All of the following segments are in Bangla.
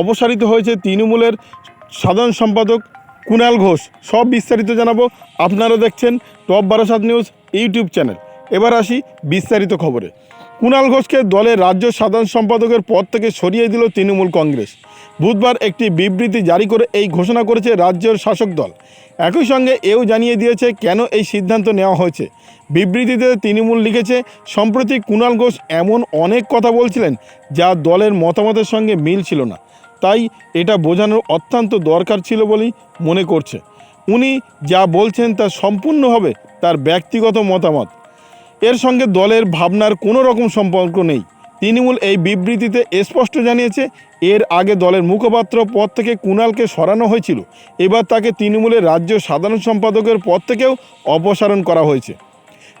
অপসারিত হয়েছে তৃণমূলের সাধারণ সম্পাদক কুণাল ঘোষ। সব বিস্তারিত জানাব, আপনারা দেখছেন top Barasat news YouTube channel. এবার আসি বিস্তারিত খবরে। কুণাল ঘোষকে দলের রাজ্য সাধারণ সম্পাদকের পদ থেকে সরিয়ে দিল তৃণমূল কংগ্রেস। বুধবার একটি বিবৃতি জারি করে এই ঘোষণা করেছে রাজ্যের শাসক দল। একই সঙ্গে এও জানিয়ে দিয়েছে কেন এই সিদ্ধান্ত নেওয়া হয়েছে। বিবৃতিতে তৃণমূল লিখেছে, সম্প্রতি কুণাল ঘোষ এমন অনেক কথা বলছিলেন যা দলের মতামতের সঙ্গে মিল ছিল না। তাই এটা বোঝানোর অত্যন্ত দরকার ছিল বলেই মনে করছে। উনি যা বলছেন তা সম্পূর্ণভাবে তার ব্যক্তিগত মতামত। এর সঙ্গে দলের ভাবনার কোনো রকম সম্পর্ক নেই। তৃণমূল এই বিবৃতিতে স্পষ্ট জানিয়েছে, এর আগে দলের মুখপাত্র পদ থেকে কুণালকে সরানো হয়েছিল। এবার তাকে তৃণমূলের রাজ্য সাধারণ সম্পাদকের পদ থেকেও অপসারণ করা হয়েছে।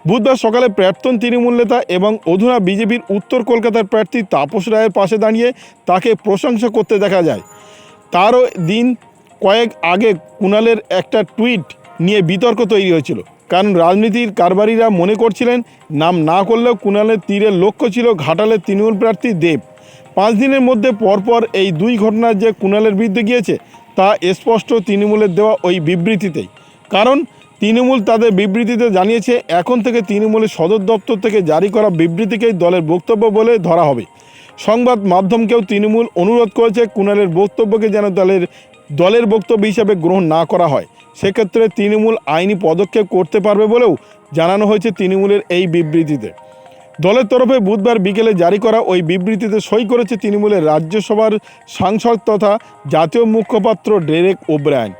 বুধবার সকালে প্রাক্তন তৃণমূল নেতা এবং অধুনা বিজেপির উত্তর কলকাতার প্রার্থী তাপস রায়ের পাশে দাঁড়িয়ে তাকে প্রশংসা করতে দেখা যায়। তারও দিন কয়েক আগে কুণালের একটা টুইট নিয়ে বিতর্ক তৈরি হয়েছিল। কারণ রাজনীতির কারবারিরা মনে করছিলেন, নাম না করলেও কুণালের তীরের লক্ষ্য ছিল ঘাটালের তৃণমূল প্রার্থী দেব। পাঁচ দিনের মধ্যে পরপর এই দুই ঘটনা যে কুণালের বিরুদ্ধে গিয়েছে, তা স্পষ্ট তৃণমূলের দেওয়া ওই বিবৃতিতেই। কারণ তৃণমূল তাদের বিবৃতিতে জানিয়েছে, এখন থেকে তৃণমূলের সদর দপ্তর থেকে জারি করা বিবৃতিকেই দলের বক্তব্য বলে ধরা হবে। সংবাদ মাধ্যমকেও তৃণমূল অনুরোধ করেছে কুণালের বক্তব্যকে যেন দলের দলের বক্তব্য হিসাবে গ্রহণ না করা হয়। সেক্ষেত্রে তৃণমূল আইনি পদক্ষেপ করতে পারবে বলেও জানানো হয়েছে তৃণমূলের এই বিবৃতিতে। দলের তরফে বুধবার বিকেলে জারি করা ওই বিবৃতিতে সই করেছে তৃণমূলের রাজ্যসভার সাংসদ তথা জাতীয় মুখপাত্র ডেরেক ওব্রায়ন।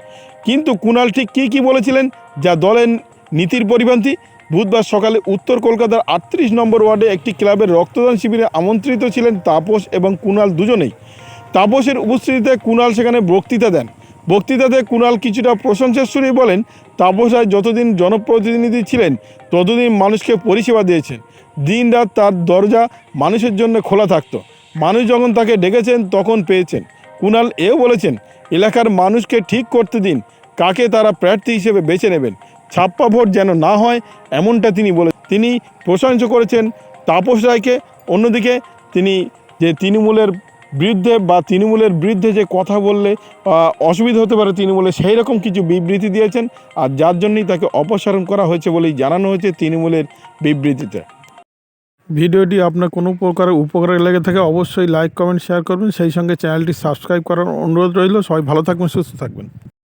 কিন্তু কুণাল ঠিক কী কী বলেছিলেন যা দলের নীতির পরিপন্থী? বুধবার সকালে উত্তর কলকাতার আটত্রিশ নম্বর ওয়ার্ডে একটি ক্লাবের রক্তদান শিবিরে আমন্ত্রিত ছিলেন তাপস এবং কুণাল দুজনেই। তাপসের উপস্থিতিতে কুণাল সেখানে বক্তৃতা দেন। বক্তৃতাতে কুণাল কিছুটা প্রশংসার সুরে বলেন, তাপস রায় যতদিন জনপ্রতিনিধি ছিলেন, ততদিন মানুষকে পরিষেবা দিয়েছেন। দিন রাত তার দরজা মানুষের জন্য খোলা থাকতো। মানুষ যখন তাকে ডেকেছেন, তখন পেয়েছেন। কুণাল এও বলেছেন, এলাকার মানুষকে ঠিক করতে দিন। কাকে তারা প্রার্থী হিসেবে বেছে নেবেন? ছাপ্পা ভোট যেন না হয়, এমনটা তিনি বলে, তিনি প্রশংসা করেছেন তাপস রায়কে। অন্যদিকে তিনি যে তৃণমূলের বিরুদ্ধে বা তৃণমূলের বিরুদ্ধে যে কথা বললে অসুবিধা হতে পারে তৃণমূলের সেই রকম কিছু বিবৃতি দিয়েছেন আর যার জন্যই তাকে অপসারণ করা হয়েছে বলেই জানানো হয়েছে তৃণমূলের বিবৃতিতে। ভিডিওটি আপনার কোনো প্রকার উপকারে লেগে থাকে অবশ্যই লাইক, কমেন্ট, শেয়ার করবেন। সেই সঙ্গে চ্যানেলটি সাবস্ক্রাইব করার অনুরোধ রইল। সবাই ভালো থাকবেন, সুস্থ থাকবেন।